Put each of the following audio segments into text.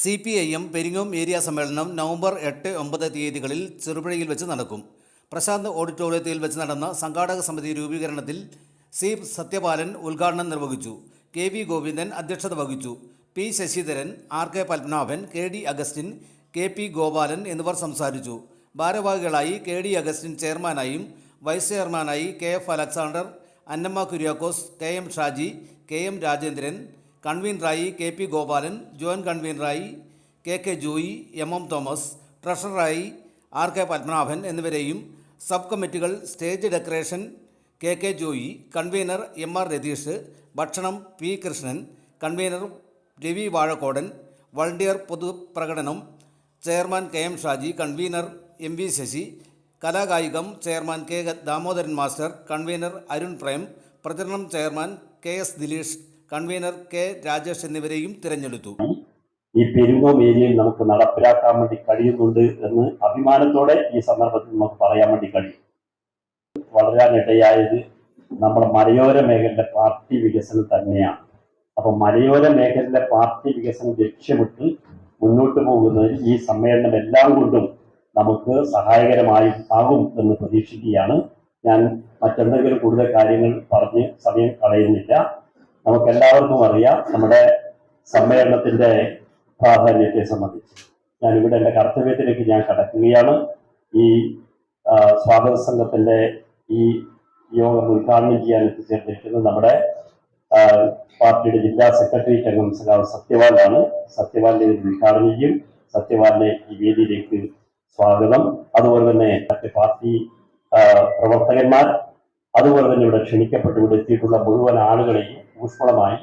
C P I M Peringome area സമ്മേളനം November എട്ട് ഒമ്പത് തീയതികളിൽ ചെറുപുഴയിൽ വെച്ച് നടക്കും. പ്രശാന്ത് ഓഡിറ്റോറിയത്തിൽ വെച്ച് നടന്ന സംഘാടക സമിതി രൂപീകരണത്തിൽ സി സത്യപാലൻ ഉദ്ഘാടനം നിർവഹിച്ചു. കെ വി ഗോവിന്ദൻ അധ്യക്ഷത വഹിച്ചു. P Sasidharan R K Padmanabhan K D Augustine K P Gopalan എന്നിവർ സംസാരിച്ചു. ഭാരവാഹികളായി കെ ഡി അഗസ്റ്റിൻ ചെയർമാനായും വൈസ് ചെയർമാനായി K F Alexander Annamma Kuriakose K M Shaji K M Rajendran കൺവീനറായി K P Gopalan joint കൺവീനറായി K K Joy M M Thomas ട്രഷററായി R K Padmanabhan എന്നിവരെയും sub കമ്മിറ്റികൾ stage decoration K K Joy convener M R Ratheesh ഭക്ഷണം P Krishnan convener Ravi Vazhakkodan volunteer പൊതുപ്രകടനം chairman K M Shaji convener M V Sasi കലാകായികം chairman K Damodaran master convener Arun Prem പ്രചരണം chairman K S Dileesh convener K Rajesh എന്നിവരെയും തിരഞ്ഞെടുത്തു. ഈ പെരുങ്ങോം ഏരിയയിൽ നമുക്ക് നടപ്പിലാക്കാൻ വേണ്ടി കഴിയുന്നുണ്ട് എന്ന് അഭിമാനത്തോടെ ഈ സന്ദർഭത്തിൽ നമുക്ക് പറയാൻ വേണ്ടി കഴിയും. വളരാനിടയായത് നമ്മുടെ മലയോര മേഖലയിലെ പാർട്ടി വികസനം തന്നെയാണ്. അപ്പൊ മലയോര മേഖലയിലെ പാർട്ടി വികസനം ലക്ഷ്യമിട്ട് മുന്നോട്ട് പോകുന്നതിൽ ഈ സമ്മേളനം എല്ലാം കൊണ്ടും നമുക്ക് സഹായകരമായി ആകും എന്ന് പ്രതീക്ഷിക്കുകയാണ്. ഞാൻ മറ്റെന്തെങ്കിലും കൂടുതൽ കാര്യങ്ങൾ പറഞ്ഞ് സമയം കളയുന്നില്ല. നമുക്ക് എല്ലാവർക്കും അറിയാം നമ്മുടെ സമ്മേളനത്തിന്റെ പ്രാധാന്യത്തെ സംബന്ധിച്ച്. ഇവിടെ എന്റെ കർത്തവ്യത്തിലേക്ക് ഞാൻ കടക്കുകയാണ്. ഈ സ്വാഗത സംഘത്തിന്റെ ഈ യോഗം ഉദ്ഘാടനം ചെയ്യാൻ എത്തിച്ചേർന്നിരിക്കുന്നത് നമ്മുടെ പാർട്ടിയുടെ ജില്ലാ സെക്രട്ടറി അംഗം സഖാവ് സത്യവാലാണ് സത്യവാലിനെ ഉദ്ഘാടനം ചെയ്യും. സത്യവാലിനെ ഈ വേദിയിലേക്ക് സ്വാഗതം. അതുപോലെ തന്നെ മറ്റ് പാർട്ടി പ്രവർത്തകന്മാർ അതുപോലെ തന്നെ ഇവിടെ ക്ഷണിക്കപ്പെട്ട് ഇവിടെ എത്തിയിട്ടുള്ള മുഴുവൻ ആളുകളെയും ഊഷ്മളമായി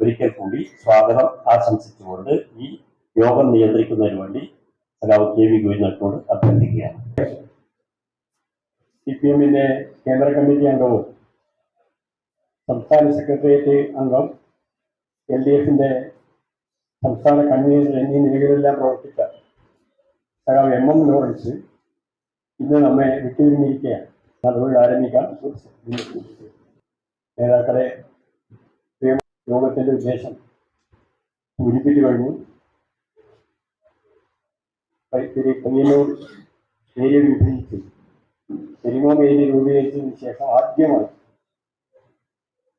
ഒരിക്കൽ കൂടി സ്വാഗതം ആശംസിച്ചുകൊണ്ട് ഈ യോഗം നിയന്ത്രിക്കുന്നതിന് വേണ്ടി സഖാവ് കെ വി ഗോവിന്ദനോട് അഭ്യർത്ഥിക്കുകയാണ്. സി പി എമ്മിന്റെ കേന്ദ്ര കമ്മിറ്റി അംഗവും സംസ്ഥാന സെക്രട്ടേറിയറ്റ് അംഗം എൽ ഡി എഫിന്റെ സംസ്ഥാന കൺവീനർ എന്നീ നിലകളിലെല്ലാം പ്രവർത്തിച്ച സഖാവ് എം എം ലോറൻസ് ഇന്ന് നമ്മെ വിട്ടുപിരിഞ്ഞിരിക്കുകയാണ്. അതുവഴി ആരംഭിക്കാം നേതാക്കളെ യോഗത്തിന്റെ ഉദ്ദേശം സൂചിപ്പിച്ചു കഴിഞ്ഞു കൈത്തിരി പയ്യന്നൂർ ഏരിയ വിഭജിച്ച്. പെരിങ്ങോം ഏരിയ രൂപീകരിച്ചതിന് ശേഷം ആദ്യമായി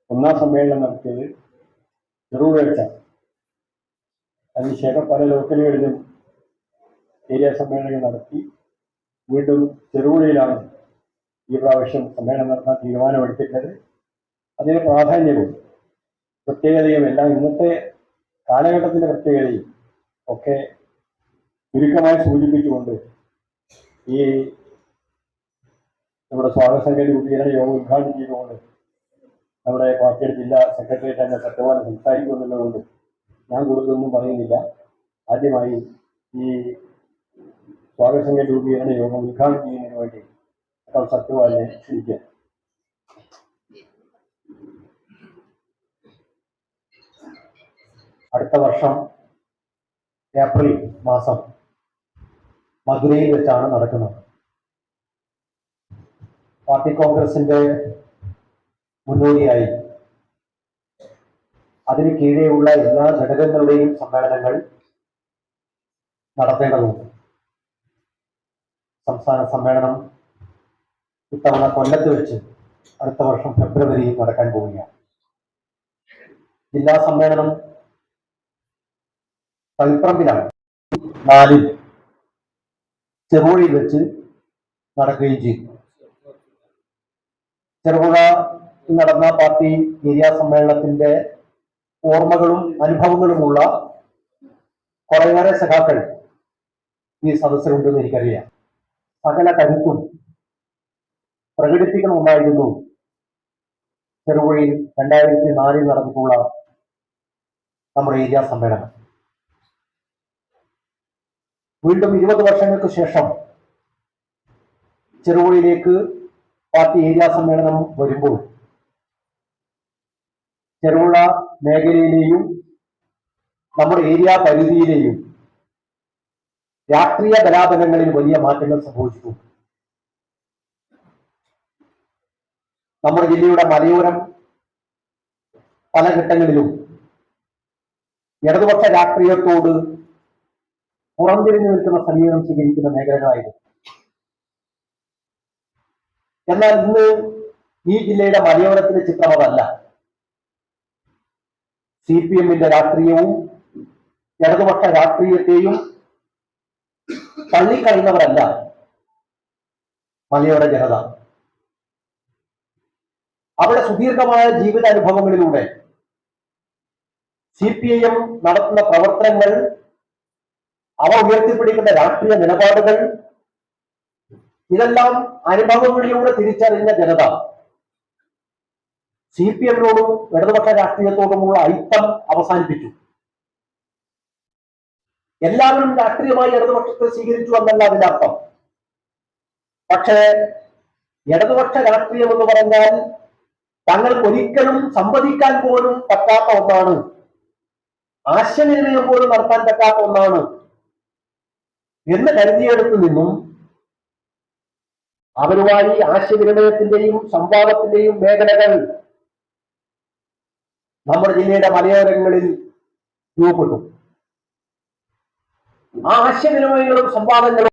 ഒന്നാം സമ്മേളനം നടത്തിയത് ചെറുവേഴ്ച അതിനുശേഷം പല ലോക്കലുകളിലും ഏരിയ സമ്മേളനങ്ങൾ നടത്തി. വീണ്ടും ചെറുപുഴയിലാണ് ഈ പ്രാവശ്യം സമ്മേളനം നടത്താൻ തീരുമാനമെടുത്തിട്ടുള്ളത്. അതിന് പ്രാധാന്യവും പ്രത്യേകതയും എല്ലാം ഇന്നത്തെ കാലഘട്ടത്തിന്റെ പ്രത്യേകതയും ഒക്കെ ചുരുക്കമായി സൂചിപ്പിച്ചുകൊണ്ട് ഈ നമ്മുടെ സ്വാഗത സംഘടി രൂപീകരണ യോഗം ഉദ്ഘാടനം ചെയ്തുകൊണ്ട് നമ്മുടെ പാർട്ടിയുടെ ജില്ലാ സെക്രട്ടേറിയറ്റ് അംഗം സത്യവാൻ സംസാരിക്കുന്നുള്ളതുകൊണ്ട് ഞാൻ കൂടുതലൊന്നും പറയുന്നില്ല. ആദ്യമായി ഈ സ്വാഗത സംഘ രൂപീകരണ യോഗം ഉദ്ഘാടനം ചെയ്യുന്നതിന് വേണ്ടി ഡോക്ടർ സത്യവാലിനെ അടുത്ത വർഷം ഏപ്രിൽ മാസം മധുരയിൽ വെച്ചാണ് നടക്കുന്നത്. പാർട്ടി കോൺഗ്രസിന്റെ മുന്നോടിയായി. അതിന് കീഴെയുള്ള എല്ലാ ഘടകങ്ങളുടെയും സമ്മേളനങ്ങൾ നടത്തേണ്ടതുണ്ട്. സംസ്ഥാന സമ്മേളനം ഇത്തവണ കൊല്ലത്ത് വെച്ച് അടുത്ത വർഷം ഫെബ്രുവരിയിൽ നടക്കാൻ പോവുകയാണ്. ജില്ലാ സമ്മേളനം തളിപ്പറമ്പിലാണ്. നാലിൽ ചെറുപുഴയിൽ വെച്ച് നടക്കുകയും ചെയ്തു. ചെറുപുഴ നടന്ന പാർട്ടി ഏരിയ സമ്മേളനത്തിന്റെ ഓർമ്മകളും അനുഭവങ്ങളുമുള്ള കുറേയേറെ സഖാക്കൾ ഈ സദസ്സിലുണ്ടെന്ന് എനിക്കറിയാം. സകല കരുത്തും പ്രകടിപ്പിക്കണമെന്നായിരുന്നു ചെറുപുഴയിൽ രണ്ടായിരത്തി നാലിൽ നടന്നിട്ടുള്ള നമ്മുടെ ഏരിയ സമ്മേളനം. വീണ്ടും ഇരുപത് വർഷങ്ങൾക്ക് ശേഷം ചെറുപുഴയിലേക്ക് പാർട്ടി ഏരിയ സമ്മേളനം വരുമ്പോൾ ചെറുപുഴ മേഖലയിലെയും നമ്മുടെ ഏരിയ പരിധിയിലെയും രാഷ്ട്രീയ കലാപനങ്ങളിൽ വലിയ മാറ്റങ്ങൾ സംഭവിച്ചു. നമ്മുടെ ജില്ലയുടെ മലയോരം പല ഘട്ടങ്ങളിലും ഇടതുപക്ഷ രാഷ്ട്രീയത്തോട് പുറംതിരിഞ്ഞു നിൽക്കുന്ന സമീപനം സ്വീകരിക്കുന്ന മേഖലകളായിരുന്നു. എന്നാൽ ഇന്ന് ഈ ജില്ലയുടെ മലയോരത്തിന്റെ ചിത്രം അതല്ല. സി പി എമ്മിന്റെ രാഷ്ട്രീയവും ഇടതുപക്ഷ രാഷ്ട്രീയത്തെയും തള്ളിക്കളയുന്നവരല്ല മലയോര ജനത. അവിടെ സുദീർഘമായ ജീവിത അനുഭവങ്ങളിലൂടെ സി പി ഐ എം നടത്തുന്ന പ്രവർത്തനങ്ങൾ അവ ഉയർത്തിപ്പിടിക്കുന്ന രാഷ്ട്രീയ നിലപാടുകൾ ഇതെല്ലാം അനുഭവങ്ങളിലൂടെ തിരിച്ചറിഞ്ഞ ജനത. സി പി എമ്മിനോടും ഇടതുപക്ഷ രാഷ്ട്രീയത്തോടുമുള്ള ഐക്യം അവസാനിപ്പിച്ചു. എല്ലാവരും രാഷ്ട്രീയമായി ഇടതുപക്ഷത്തെ സ്വീകരിച്ചു എന്നല്ല അതിന്റെ അർത്ഥം. പക്ഷേ ഇടതുപക്ഷ രാഷ്ട്രീയം എന്ന് പറഞ്ഞാൽ തങ്ങൾക്ക് ഒരിക്കലും സംവദിക്കാൻ പോലും പറ്റാത്ത ഒന്നാണ്. ആശയവിനിമയം പോലും നടത്താൻ പറ്റാത്ത ഒന്നാണ്. എന്ന് കരുതിയെടുത്തു നിന്നും അവരുമായി ആശയവിനിമയത്തിന്റെയും സംവാദത്തിന്റെയും മേഖലകൾ നമ്മുടെ ജില്ലയുടെ മലയോരങ്ങളിൽ രൂപപ്പെട്ടു. ആ ആശയവിനിമയങ്ങളും സംവാദങ്ങളും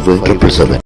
triple seven